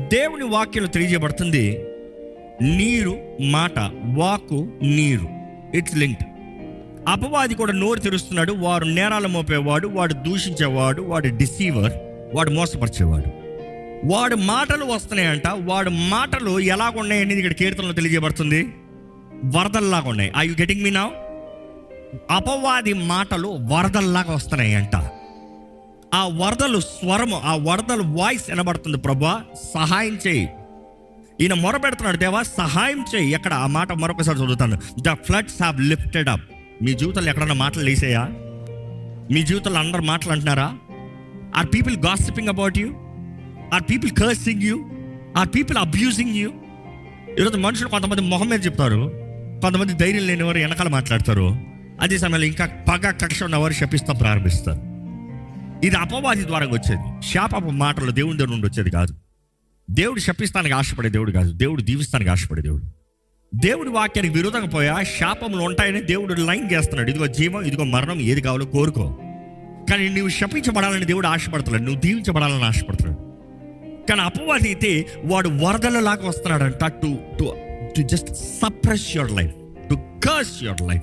దేవుని వాక్యం తెలియజేయబడుతుంది నీరు మాట వాకు నీరు. ఇట్స్ లింక్డ్ అపవాది కూడా నోరు తెరుస్తున్నాడు వారు నేరాలు మోపేవాడు వాడు దూషించేవాడు వాడు డిసీవర్ వాడు మోసపరిచేవాడు. వాడు మాటలు వస్తున్నాయంట వాడు మాటలు ఎలాగున్నాయని ఇక్కడ కీర్తనలో తెలియజేయబడుతుంది. వరదల్లాగా ఉన్నాయి. ఐ యు గెటింగ్ మీ నా అపవాది మాటలు వరదల్లాగా వస్తున్నాయి అంట ఆ వరదలు స్వరము ఆ వరదలు వాయిస్ వినబడుతుంది ప్రభా. సహాయం చేయి. ఈయన మొరపెడుతున్నాడు దేవా సహాయం చేయి. ఎక్కడ? ఆ మాట మరొకసారి చదువుతాను. The floods have lifted up మీ జీవితంలో ఎక్కడన్నా మాటలు వేసేయా? మీ జీవితంలో అందరు మాటలు అంటున్నారా? Are people gossiping about you are people cursing you are people abusing you ఈరోజు మనుషులు కొంతమంది మొహం మీద చెప్తారు. కొంతమంది ధైర్యం లేనివారు వెనకాల మాట్లాడతారు. అదే సమయంలో ఇంకా పగ కక్ష ఉన్నవారు శపిస్తూ ప్రారంభిస్తారు. ఇది అపవాది ద్వారా వచ్చేది. శాపపు మాటలు దేవుని దగ్గర నుండి వచ్చేది కాదు. దేవుడు శపిస్తానికి ఆశపడే దేవుడు కాదు. దేవుడు దీవిస్తానికి ఆశపడే దేవుడు. దేవుడి వాక్యానికి విరోధంగా పోయా శాపములు ఉంటాయని దేవుడు లైన్ చేస్తున్నాడు. ఇదిగో జీవం ఇదిగో మరణం ఏది కావాలో కోరుకో. కానీ నువ్వు శపించబడాలని దేవుడు ఆశపడుతున్నాడు నువ్వు దీవించబడాలని ఆశపడుతున్నాడు కానీ అపవాది అయితే వాడు వరదలలాగా వస్తున్నాడంట to to to just suppress your life to curse your life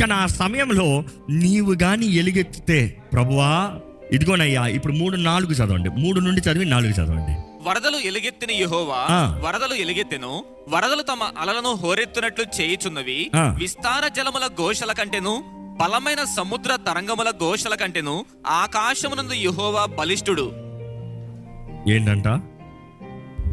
కానీ ఆ సమయంలో నీవు కానీ ఎలుగెత్తితే ప్రభువా ఇదిగోనయ్యా ఇప్పుడు మూడు నాలుగు చదవండి. మూడు నుండి చదివి నాలుగు చదవండి. వరదలు ఎలుగెత్తిన యెహోవా. వరదలు ఎలుగెత్తెను. వరదలు తమ అలలను హోరెత్తునట్లు చేయుచున్నవి. విస్తార జలముల ఘోషల కంటెను బలమైన సముద్ర తరంగముల ఘోషల కంటెను ఆకాశమునందు యెహోవా బలిష్ఠుడు ఏంటంట?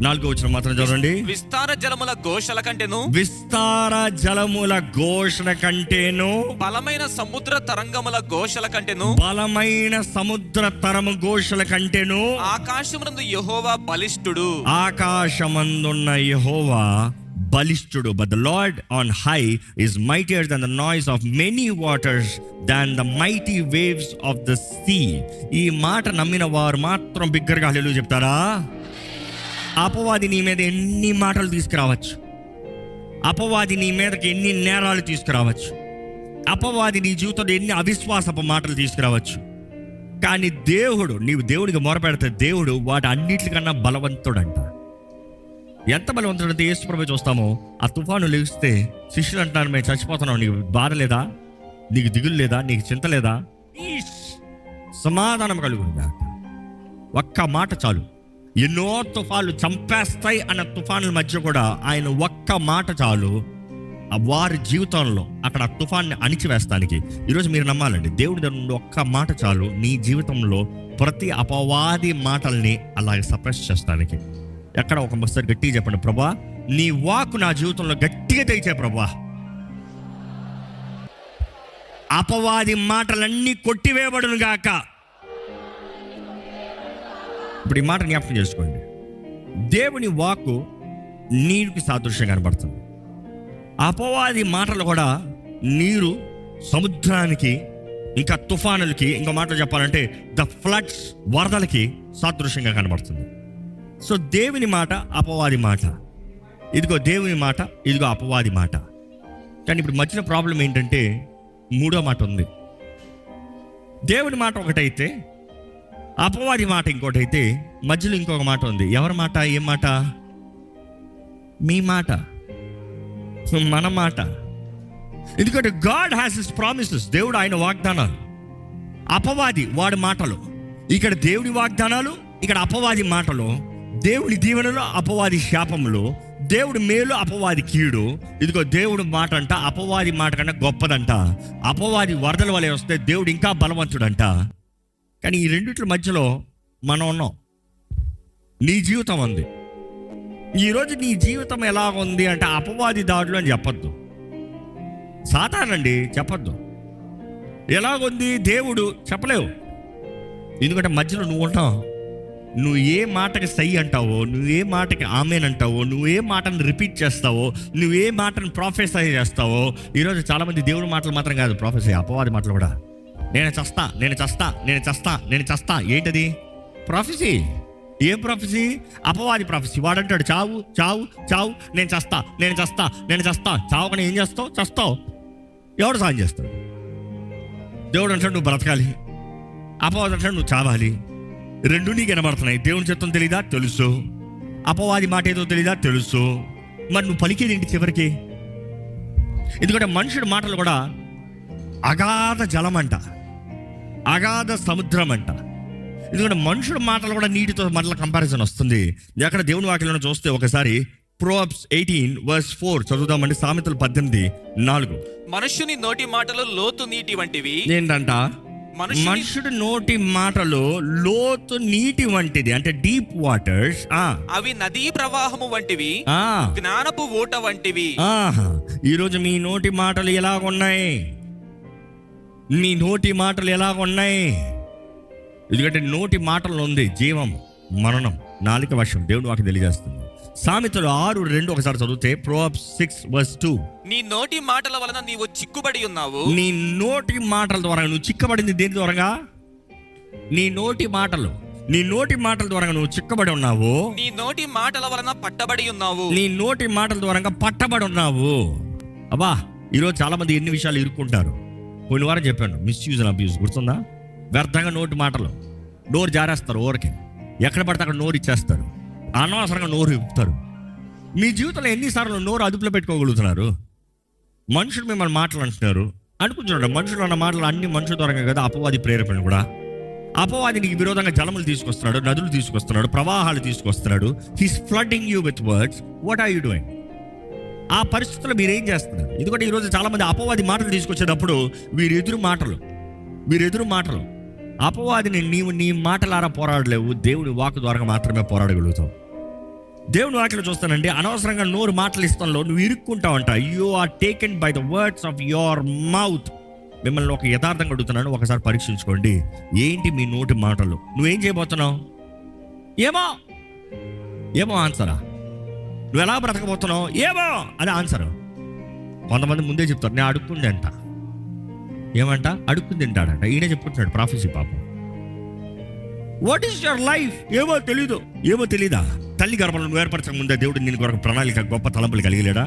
నాలుగో వచ్చిన మాత్రం చదవండి. విస్తార జలముల ఘోషల కంటెను. విస్తార జలముల ఘోషణ కంటేను. బలమైన సముద్ర తరంగముల ఘోషల కంటెను. బలమైన సముద్ర తరము ఘోషల కంటేను. ఆకాశమునందు యెహోవా బలిష్ఠుడు ఆకాశమందున్న యెహోవా బలిష్ఠుడు but the lord on high is mightier than the noise of many waters than the mighty waves of the sea ఈ మాట నమ్మిన వారు మాత్రం బిగ్గరగా హల్లెలూయా చెప్తారా? అపవాది నీ మీద ఎన్ని మాటలు తీసుకురావచ్చు? అపవాది నీ మీదకి ఎన్ని నేరాలు తీసుకురావచ్చు? అపవాది నీ జీవితంలో ఎన్ని అవిశ్వాసపు మాటలు తీసుకురావచ్చు? కానీ దేవుడు నీవు దేవుడికి మొరపెడితే దేవుడు వాటి అన్నిటికన్నా బలవంతుడంట. ఎంత బలవంతుడు అంటే ప్రభు చూస్తామో ఆ తుఫాను లేస్తే శిష్యులు అంటారు మేము చచ్చిపోతున్నాం నీకు బాధ లేదా? నీకు దిగులు లేదా? నీకు చింత లేదా? సమాధానం కలుగుతుందా ఒక్క మాట చాలు. ఎన్నో తుఫాన్లు చంపేస్తాయి అన్న తుఫాన్ల మధ్య కూడా ఆయన ఒక్క మాట చాలు. వారి జీవితంలో అక్కడ ఆ తుఫాన్ని అణిచివేస్తానికి. ఈరోజు మీరు నమ్మాలండి దేవుడి దగ్గర నుండి ఒక్క మాట చాలు నీ జీవితంలో ప్రతి అపవాది మాటల్ని అలాగే సప్రెస్ చేస్తానికి. ఎక్కడ ఒక మస్తరు గట్టిగా చెప్పండి ప్రభా నీ వాకు నా జీవితంలో గట్టిగా తెచ్చే ప్రభా. అపవాది మాటలన్నీ కొట్టివేయబడును గాక ఇప్పుడు ఈ మాట జ్ఞాపకం చేసుకోండి. దేవుని వాకు నీరుకి సాదృశ్యం కనబడుతుంది. అపవాది మాటలు కూడా నీరు సముద్రానికి ఇంకా తుఫానులకి ఇంకో మాటలు చెప్పాలంటే ద ఫ్లడ్స్ వరదలకి సాదృశ్యంగా కనబడుతుంది. సో దేవుని మాట అపవాది మాట. ఇదిగో దేవుని మాట ఇదిగో అపవాది మాట. కానీ ఇప్పుడు మధ్యన ప్రాబ్లం ఏంటంటే మూడో మాట ఉంది. దేవుని మాట ఒకటైతే అపవాది మాట ఇంకోటి అయితే మధ్యలో ఇంకొక మాట ఉంది. ఎవరి మాట? ఏం మాట? మీ మాట. మన మాట. ఎందుకంటే గాడ్ హ్యాస్ ఇస్ ప్రామిసెస్ దేవుడు ఆయన వాగ్దానాలు. అపవాది వాడి మాటలు. ఇక్కడ దేవుడి వాగ్దానాలు ఇక్కడ అపవాది మాటలు. దేవుడి దీవెనలో అపవాది శాపములు. దేవుడి మేలు అపవాది కీడు. ఇదిగో దేవుడు మాట అంట అపవాది మాట కన్నా గొప్పదంట. అపవాది వరదల వలె వస్తే దేవుడు ఇంకా బలవంతుడంట. కానీ ఈ రెండిట్ల మధ్యలో మనం ఉన్నాం. నీ జీవితం ఉంది ఈరోజు నీ జీవితం ఎలా ఉంది అంటే అపవాది దాడులు అని చెప్పొద్దు. సాధారణండి చెప్పొద్దు. ఎలాగుంది దేవుడు చెప్పలేవు. ఎందుకంటే మధ్యలో నువ్వు ఉంటావు. నువ్వు ఏ మాటకి సై అంటావో నువ్వు ఏ మాటకి ఆమెన్ అంటావో నువ్వు ఏ మాటను రిపీట్ చేస్తావో నువ్వు ఏ మాటను ప్రొఫెసర్ చేస్తావో ఈరోజు చాలామంది దేవుడి మాటలు మాత్రం కాదు ప్రొఫెసర్ అపవాది మాటలు కూడా. నేను చస్తా నేను చస్తా నేను చస్తా నేను చస్తా. ఏంటది? ప్రొఫెసీ ఏం ప్రొఫెసీ అపవాది ప్రొఫెసీ వాడంటాడు చావు చావు చావు నేను చస్తా నేను చస్తా నేను చస్తా. చావుకని ఏం చేస్తావు? చస్తావు. ఎవడు సాయం చేస్తాడు? దేవుడు అంటాడు నువ్వు బ్రతకాలి. అపవాదం అంటాడు నువ్వు చావాలి. రెండు నీకు కనబడుతున్నాయి దేవుని చిత్తం తెలీదా? తెలుసు. అపవాది మాట ఏదో తెలీదా? తెలుసు. మరి నువ్వు పలికేది ఏంటి చివరికి? ఎందుకంటే మనుషుడి మాటలు కూడా అగాధ జలం అంట అగాధ సముద్రం అంట. ఎందుకంటే మనుషుడి మాటలు కూడా నీటితో మరల కంపారిజన్ వస్తుంది. ఎక్కడ దేవుని వాక్యంలో చూస్తే ఒకసారి ప్రోబ్స్ ఎయిటీన్ వర్స్ ఫోర్ చదువుదామండి. సామెతలు పద్దెనిమిది నాలుగు. మనుష్యుని నోటి మాటలు లోతు నీటి వంటివి. ఏంటంట? మనుషుని మనుషుడు నోటి మాటలు లోతు నీటి వంటిది. అంటే డీప్ వాటర్స్ అవి నదీ ప్రవాహము వంటివి. జ్ఞానపు ఊట వంటివి. ఆహా. ఈరోజు మీ నోటి మాటలు ఎలాగున్నాయి? మీ నోటి మాటలు ఎలాగున్నాయి ఎందుకంటే నోటి మాటల్లో ఉంది జీవం మరణం నాలుక వర్షం దేవుడు వాకి తెలియజేస్తుంది. సామెతలు ఆరు రెండు ఒకసారి చదివితే ప్రోప్ సిక్స్ వర్స్ టూ. నీ నోటి మాటల వలన నీవు చిక్కుబడి ఉన్నావు. నీ నోటి మాటల ద్వారా నువ్వు చిక్కబడింది దేని ద్వారా నీ నోటి మాటలు. నీ నోటి మాటల ద్వారా నువ్వు చిక్కబడి ఉన్నావు. నీ నోటి మాటల వలన పట్టబడి ఉన్నావు. నీ నోటి మాటల ద్వారా పట్టబడి ఉన్నావు. అబ్బా ఈరోజు చాలా మంది ఎన్ని విషయాలు ఇరుక్కుంటారు పోయిన వారం చెప్పాను మిస్యూజ్ అండ్ అబ్యూజ్ గుర్తుందా? వ్యర్థంగా నోటి మాటలు. నోరు జారేస్తారు ఊరికి. ఎక్కడ పడితే అక్కడ నోరు ఇచ్చేస్తారు. అనవసరంగా నోరు ఇప్పుతారు మీ జీవితంలో ఎన్నిసార్లు నోరు అదుపులో పెట్టుకోగలుగుతున్నారు? మనుషులు మిమ్మల్ని మాటలు అంటున్నారు. అనుకుంటున్నాడు మనుషులు అన్న మాటలు అన్ని మనుషుల ద్వారా కదా అపవాది ప్రేరేపణ కూడా. అపవాది నీకు విరోధంగా జలములు తీసుకొస్తున్నాడు నదులు తీసుకొస్తున్నాడు ప్రవాహాలు తీసుకొస్తున్నాడు. He's flooding you with words what are you doing ఆ పరిస్థితుల్లో మీరు ఏం చేస్తున్నారు? ఎందుకంటే ఈరోజు చాలామంది అపవాది మాటలు తీసుకొచ్చేటప్పుడు వీరి ఎదురు మాటలు. వీరి ఎదురు మాటలు. అపవాదిని నీవు నీ మాటలారా పోరాడలేవు. దేవుని వాక్ ద్వారా మాత్రమే పోరాడగలుగుతావు. దేవుని వాటిలో చూస్తానండి. అనవసరంగా నోరు మాటలు ఇస్తాంలో నువ్వు ఇరుక్కుంటావంట you are taken by the words of your mouth మిమ్మల్ని ఒక యథార్థంగా అడుగుతున్నాను. ఒకసారి పరీక్షించుకోండి. ఏంటి మీ నోటి మాటలు? నువ్వేం చేయబోతున్నావు? ఏమో? ఏమో ఆన్సరా? నువ్వు ఎలా బ్రతకబోతున్నావు? ఏమో అది ఆన్సర్. కొంతమంది ముందే చెప్తారు నేను అడుక్కుంది అంట. ఏమంట? అడుక్కుంది తింటాడంట. ఈయన చెప్పుకుంటున్నాడు ప్రాఫెసీ పాపం. వాట్ ఈస్ యువర్ లైఫ్ ఏమో తెలీదు. ఏమో తెలీదా? తల్లి గర్భంలో నువ్వు ఏర్పరచక ముందే దేవుడు నేను కొరకు ప్రణాళిక గొప్ప తలంపులు కలిగలేడా?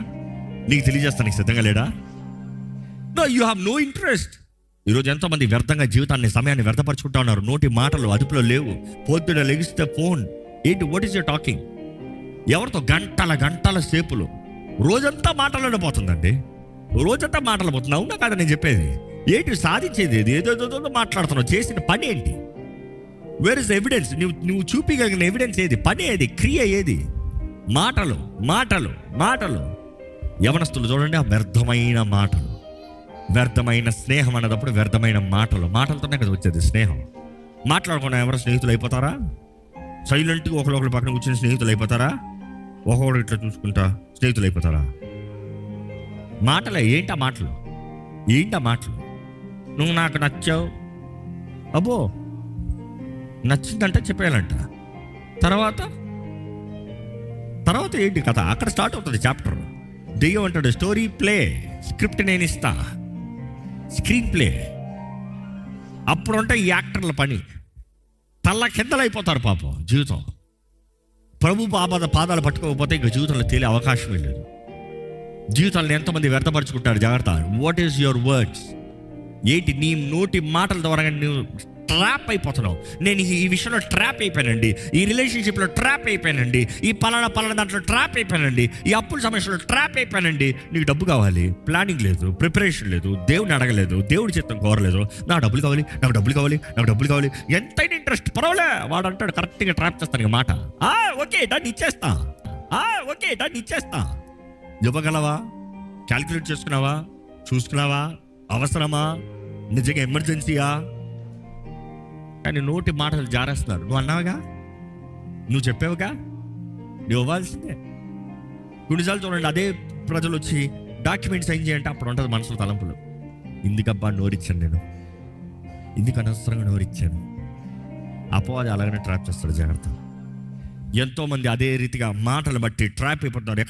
నీకు తెలియజేస్తానికి సిద్ధంగా లేడా? No you have no interest ఈరోజు ఎంతోమంది వ్యర్థంగా జీవితాన్ని సమయాన్ని వ్యర్థపరచుకుంటా ఉన్నారు. నోటి మాటలు అదుపులో లేవు. పొద్దున లెగిస్తే ఫోన్. ఏంటి? వాట్ ఈస్ యూ టాకింగ్ ఎవరితో గంటల గంటల సేపులు? రోజంతా మాట్లాడబోతుందండి పోతుందండి. రోజంతా మాటలు అవునా కదా నేను చెప్పేది? ఏంటి సాధించేది ఏది? ఏదో మాట్లాడుతున్నావు చేసిన పని ఏంటి? వేర్ ఇస్ ఎవిడెన్స్ నువ్వు నువ్వు చూపించగలిగిన ఎవిడెన్స్ ఏది? పని ఏది? క్రియ ఏది? మాటలు మాటలు మాటలు. యవనస్తులు చూడండి ఆ వ్యర్థమైన మాటలు. వ్యర్థమైన స్నేహం అన్నదప్పుడు వ్యర్థమైన మాటలు. మాటలతోనే కదా వచ్చేది స్నేహం. మాట్లాడకుండా ఎవరు స్నేహితులు అయిపోతారా? సైలెంట్గా ఒకరు పక్కన కూర్చుని స్నేహితులు అయిపోతారా? ఒకడు ఇట్లా చూసుకుంటా స్నేహితులు అయిపోతారా మాటలే ఏంటా మాటలు? ఏంటా మాటలు? నువ్వు నాకు నచ్చావు? అబ్బో నచ్చిందంటే చెప్పేయాలంట. తర్వాత? తర్వాత ఏంటి కథ? అక్కడ స్టార్ట్ అవుతుంది చాప్టర్. దెయ్యం అంటాడు స్టోరీ ప్లే స్క్రిప్ట్ నేను ఇస్తా. Screen play. అప్పుడు ఉంటే ఈ యాక్టర్ల పని. తల్ల కిందలైపోతారు పాపం జీవితం. ప్రభు పాపద పాదాలు పట్టుకోకపోతే ఇంకా జీవితంలో తేలే అవకాశం లేదు. జీవితాలను ఎంతమంది వ్యర్థపరుచుకుంటారు జాగ్రత్త. వాట్ ఈస్ యువర్ వర్డ్స్ ఏంటి నీ నోటి మాటల ద్వారా నువ్వు ట్రాప్ అయిపోతున్నావు. నేను ఈ విషయంలో ట్రాప్ అయిపోయానండి. ఈ రిలేషన్షిప్లో ట్రాప్ అయిపోయానండి. ఈ పలానా పలానా దాంట్లో ట్రాప్ అయిపోయానండి. ఈ అప్పుల సమస్యలో ట్రాప్ అయిపోయానండి. నీకు డబ్బు కావాలి. ప్లానింగ్ లేదు. ప్రిపరేషన్ లేదు. దేవుడిని అడగలేదు. దేవుడి చిత్తం కోరలేదు. నా డబ్బులు కావాలి. నాకు డబ్బులు కావాలి. నాకు డబ్బులు కావాలి. ఎంతైనా ఇంట్రెస్ట్. పర్వాలే. వాడు అంటాడు కరెక్ట్గా ట్రాప్ చేస్తాను మాట. ఆ, ఓకే దాన్ని ఇచ్చేస్తా. ఆ, ఓకే దాన్ని ఇచ్చేస్తా. ఇవ్వగలవా? క్యాల్కులేట్ చేసుకున్నావా? చూసుకున్నావా? అవసరమా? నిజంగా ఎమర్జెన్సీయా? కానీ నోటి మాటలు జారేస్తున్నారు. నువ్వు అన్నావుగా? నువ్వు చెప్పావుగా? నువ్వు ఇవ్వాల్సిందే. కొన్నిసార్లు చూడండి అదే ప్రజలు వచ్చి డాక్యుమెంట్ సైన్ చేయంటే అప్పుడు ఉంటుంది మనసులో తలంపులు. ఇందుకబ్బా నోరిచ్చాను నేను? ఇందుకు అనవసరంగా నోరిచ్చాను? అపవాది అలాగనే ట్రాప్ చేస్తాడు జాగ్రత్త. ఎంతోమంది అదే రీతిగా మాటలు బట్టి ట్రాప్ అయిపోతున్నారు. ఎక్కడ